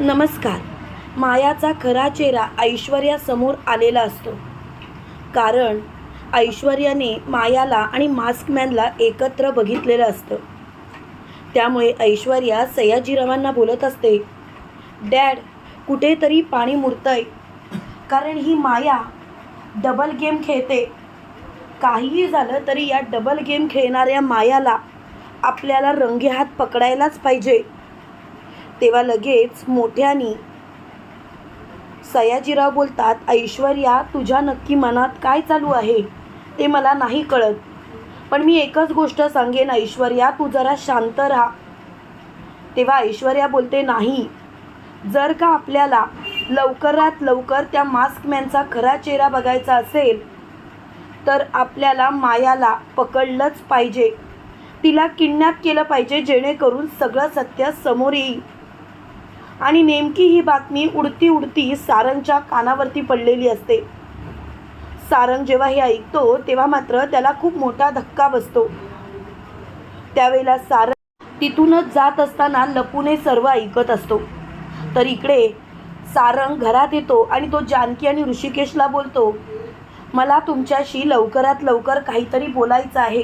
नमस्कार. मायाचा खरा चेहरा ऐश्वर्यासमोर आलेला असतो. कारण ऐश्वर्याने मायाला आणि मास्कमॅनला एकत्र बघितलेलं असतं. त्यामुळे ऐश्वर्या सयाजीरावांना बोलत असते डॅड कुठेतरी पाणी मुरतंय. कारण ही माया डबल गेम खेळते. काहीही झालं तरी या डबल गेम खेळणाऱ्या मायाला आपल्याला रंगेहात पकडायलाच पाहिजे. तेव्हा लगेच मोठ्यानी सयाजीराव बोलतात ऐश्वर्या तुझ्या नक्की मनात काय चालू आहे? ते मला नाही कळत. पण मी एकच गोष्ट सांगेन ऐश्वर्या तू जरा शांत राहा. तेव्हा ऐश्वर्या बोलते नाही. जर का आपल्याला लवकरात लवकर त्या मास्कमॅनचा खरा चेहरा बघायचा असेल तर आपल्याला मायाला पकडलंच पाहिजे. तिला किडनॅप केलं पाहिजे जेणेकरून सगळं सत्य समोर येईल. आणि नेमकी ही बातमी उडती उडती सारंगच्या कानावरती पडलेली असते. सारंग जेव्हा हे ऐकतो तेव्हा मात्र त्याला खूप मोठा धक्का बसतो. त्यावेळेला सारंग तिथूनच जात असताना लपूने सर्व ऐकत असतो. तर इकडे सारंग घरात येतो आणि तो जानकी आणि ऋषिकेशला बोलतो मला तुमच्याशी लवकरात लवकर काहीतरी बोलायचं आहे.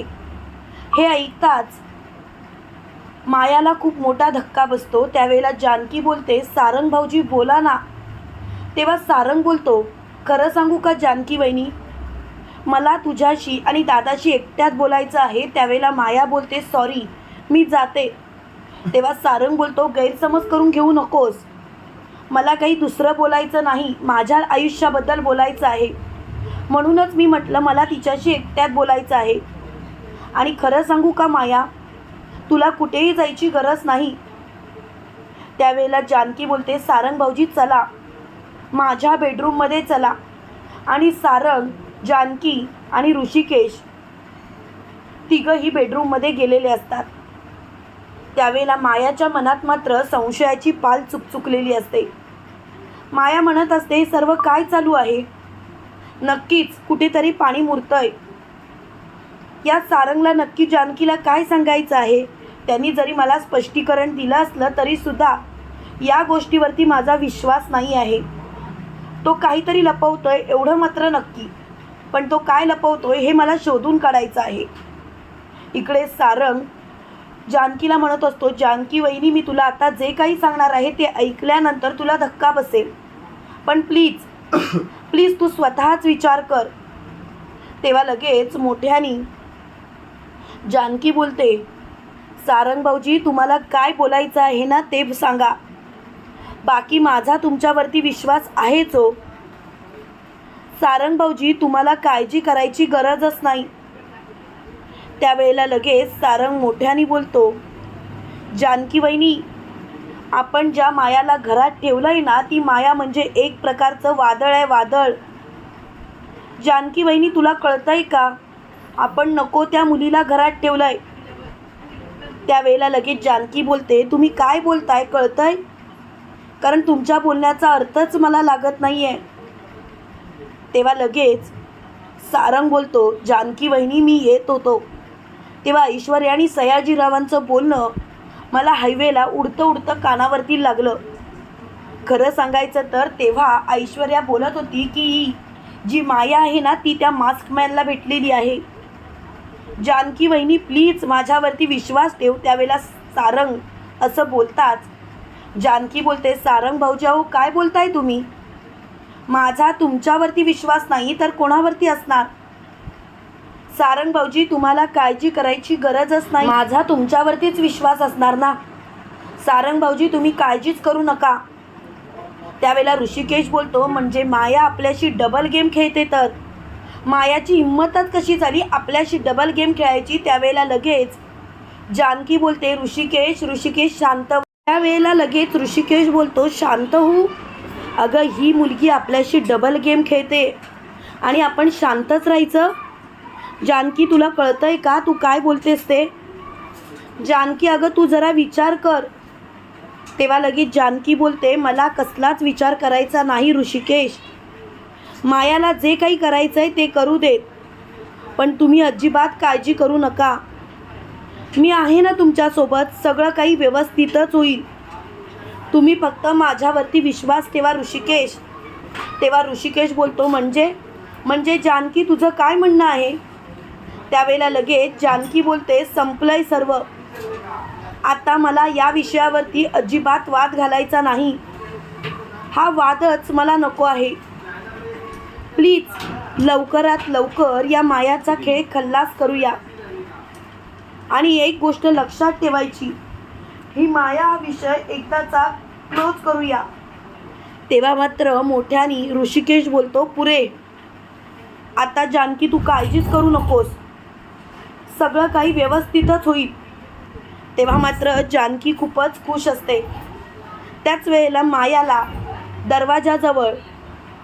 हे ऐकताच मायाला खूप मोठा धक्का बसतो. त्यावेळेला जानकी बोलते सारंग भाऊजी बोला ना. तेव्हा सारंग बोलतो खरं सांगू का जानकी वहिनी? मला तुझ्याशी आणि दादाशी एकट्यात बोलायचं आहे. त्यावेळेला माया बोलते सॉरी मी जाते. तेव्हा सारंग बोलतो गैरसमज करून घेऊ नकोस. मला काही दुसरं बोलायचं नाही. माझ्या आयुष्याबद्दल बोलायचं आहे. म्हणूनच मी म्हटलं मला तिच्याशी एकट्यात बोलायचं आहे. आणि खरं सांगू का माया? तुला कुठेही जायची गरज नाही. त्यावेळेला जानकी बोलते सारंग भाऊजी चला. माझ्या बेडरूममध्ये चला. आणि सारंग जानकी आणि ऋषिकेश तिघंही बेडरूममध्ये गेलेले असतात. त्यावेळेला मायाच्या मनात मात्र संशयाची पाल चुकचुकलेली असते. माया म्हणत असते सर्व काय चालू आहे? नक्कीच कुठेतरी पाणी मुरतंय. या सारंगला नक्की जानकीला काय सांगायचं आहे? त्यांनी जरी मला स्पष्टीकरण दिलं असलं तरीसुद्धा या गोष्टीवरती माझा विश्वास नाही आहे. तो काहीतरी लपवतोय एवढं मात्र नक्की. पण तो काय लपवतोय हे मला शोधून काढायचं आहे. इकडे सारंग जानकीला म्हणत असतो जानकी वहिनी मी तुला आता जे काही सांगणार आहे ते ऐकल्यानंतर तुला धक्का बसेल. पण प्लीज प्लीज तू स्वतःच विचार कर. तेव्हा लगेच मोठ्यानी जानकी बोलते सारंग भाऊजी तुम्हाला काय बोलायचं आहे ना ते सांगा. बाकी माझा तुमच्यावरती विश्वास आहेच हो. सारंग भाऊजी तुम्हाला काळजी करायची गरजच नाही. त्यावेळेला लगेच सारंग मोठ्याने बोलतो जानकी वहिनी आपण ज्या मायाला घरात ठेवलंय ना ती माया म्हणजे एक प्रकारचं वादळ आहे वादळ. जानकी वहिनी तुला कळतंय का? आपण नको त्या मुलीला घरात ठेवलंय. त्यावेळेला लगेच जानकी बोलते तुम्ही काय बोलताय? कळतंय? कारण तुमच्या बोलण्याचा अर्थच मला लागत नाही आहे तेव्हा लगेच सारंग बोलतो जानकी वहिनी मी येत होतो. तेव्हा ऐश्वर्या आणि सयाजीरावांचं बोलणं मला हायवेला उडतं उडतं कानावरती लागलं. खरं सांगायचं तर तेव्हा ऐश्वर्या बोलत होती की जी माया आहे ना ती त्या मास्कमॅनला भेटलेली आहे. जानकी वहिनी प्लीज माझ्यावरती विश्वास ठेव त्यावेळेला सारंग असं बोलताच. जानकी बोलते सारंग भाऊजी अहो काय बोलताय तुम्ही? माझा तुमच्यावरती विश्वास नाही तर कोणावरती असणार? सारंग भाऊजी तुम्हाला काळजी करायची गरजच नाही माझा तुमच्यावरतीच विश्वास असणार ना? सारंग भाऊजी तुम्ही काळजीच करू नका. त्यावेळेला ऋषिकेश बोलतो म्हणजे माया आपल्याशी डबल गेम खेळते तर? मायाची हिंमतच कशी झाली? आपल्याशी डबल गेम खेळायची त्यावेळेला लगेच. जानकी बोलते ऋषिकेश ऋषिकेश शांत हो. त्यावेळेला लगेच ऋषिकेश बोलतो शांत हो. अगं ही मुलगी आपल्याशी डबल गेम खेळते आणि आपण शांतच राहायचं. जानकी तुला कळतंय का? तू काय बोलतेस ते? जानकी अगं तू जरा विचार कर. तेव्हा लगेच जानकी बोलते मला कसलाच विचार करायचा नाही ऋषिकेश. मायाला जे काही करायचं आहे ते करू देत. पण तुम्ही अजिबात काळजी करू नका. मी आहे ना तुमच्यासोबत सगळं काही व्यवस्थितच होईल. तुम्ही फक्त माझ्यावरती विश्वास ठेवा ऋषिकेश. तेव्हा ऋषिकेश बोलतो म्हणजे? म्हणजे जानकी तुझं काय म्हणणं आहे? त्यावेळेला लगेच जानकी बोलते संपलंय सर्व. आता मला या विषयावरती अजिबात वाद घालायचा नाही. हा वादच मला नको आहे. प्लीज लवकरात लवकर या मायाचा खेळ खल्लास करूया. आणि एक गोष्ट लक्षात ठेवायची ही माया हा विषय एकदाचा क्लोज करूया. तेव्हा मात्र मोठ्याने ऋषिकेश बोलतो पुरे आता जानकी तू काळजीच करू नकोस. सगळं काही व्यवस्थितच होईल. तेव्हा मात्र जानकी खूपच खुश असते. त्याच वेळेला मायाला दरवाजाजवळ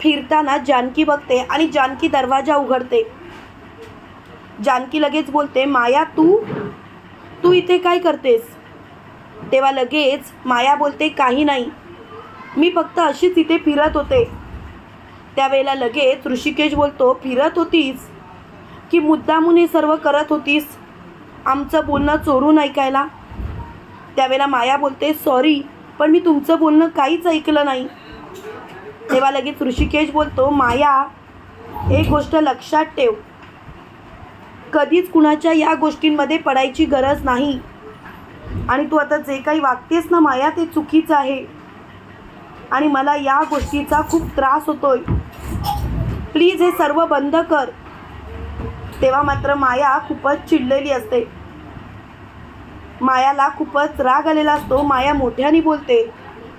फिरताना जानकी बघते आणि जानकी दरवाजा उघडते. जानकी लगेच बोलते माया तू? तू इथे काय करतेस? तेव्हा लगेच माया बोलते काही नाही. मी फक्त अशीच इथे फिरत होते. त्यावेळेला लगेच ऋषिकेश बोलतो फिरत होतीस? की मुद्दामून हे सर्व करत होतीस? आमचं बोलणं चोरून ऐकायला? त्यावेळेला माया बोलते सॉरी पण मी तुमचं बोलणं काहीच ऐकलं नाही. तेव्हा लगेच ऋषिकेश बोलतो माया एक गोष्ट लक्षात ठेव. कधीच कुणाच्या या गोष्टींमध्ये पडायची गरज नाही. आणि तू आता जे काही वागतेस ना माया ते चुकीचं आहे. आणि मला या गोष्टीचा खूप त्रास होतोय. प्लीज हे सर्व बंद कर. तेव्हा मात्र माया खूपच चिडलेली असते. मायाला खूपच राग आलेला असतो. माया मोठ्याने बोलते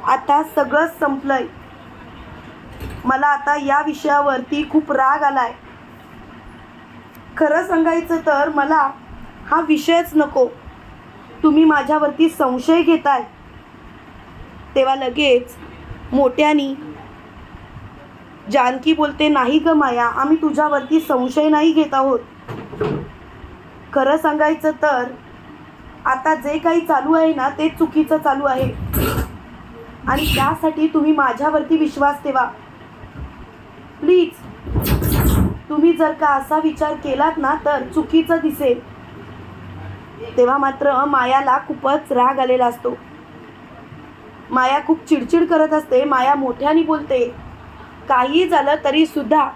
आता सगळंच संपलंय. मला आता या विषयावरती खूप राग आलाय. खरं सांगायचं तर मला हा विषयच नको. तुम्ही माझ्यावरती संशय घेताय. तेव्हा लगेच मोठ्यानी जानकी बोलते नाही ग माया आम्ही तुझ्यावरती संशय नाही घेत आहोत. खरं सांगायचं तर आता जे काही चालू आहे ना ते चुकीचं चालू आहे. आणि त्यासाठी तुम्ही माझ्यावरती विश्वास ठेवा. प्लीज तुम्ही जर का असा विचार केलात ना तर चुकीचं दिसेल. तेव्हा मात्र मायाला खूपच राग आलेला असतो. माया खूप चिडचिड करत असते माया मोठ्याने बोलते. काही झालं तरी सुद्धा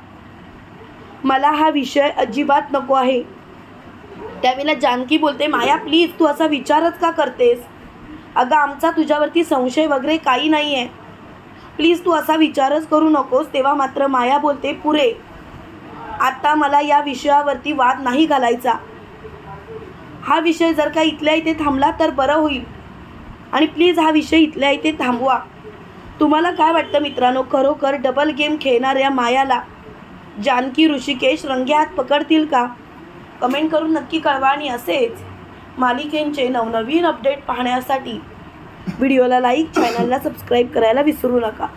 मला हा विषय अजिबात नको आहे. त्यावेळेला जानकी बोलते माया प्लीज तू असा विचारच का करतेस? अगं आमचा तुझ्यावरती संशय वगैरे काही नाही आहे प्लीज तू असा विचारच करू नकोस तेव्हा मात्र माया बोलते पुरे आत्ता मला या विषयावरती वाद नाही घालायचा. हा विषय जर का इथल्या इथे थांबला तर बरं होईल. आणि प्लीज हा विषय इथल्या इथे थांबवा. तुम्हाला काय वाटतं मित्रांनो? खरोखर डबल गेम खेळणाऱ्या मायाला जानकी ऋषिकेश रंग्यात पकडतील का? कमेंट करून नक्की कळवा आणि असेच मालिकेंचे नवनवीन अपडेट पाहण्यासाठी व्हिडिओला लाईक चॅनलला सबस्क्राईब करायला विसरू नका.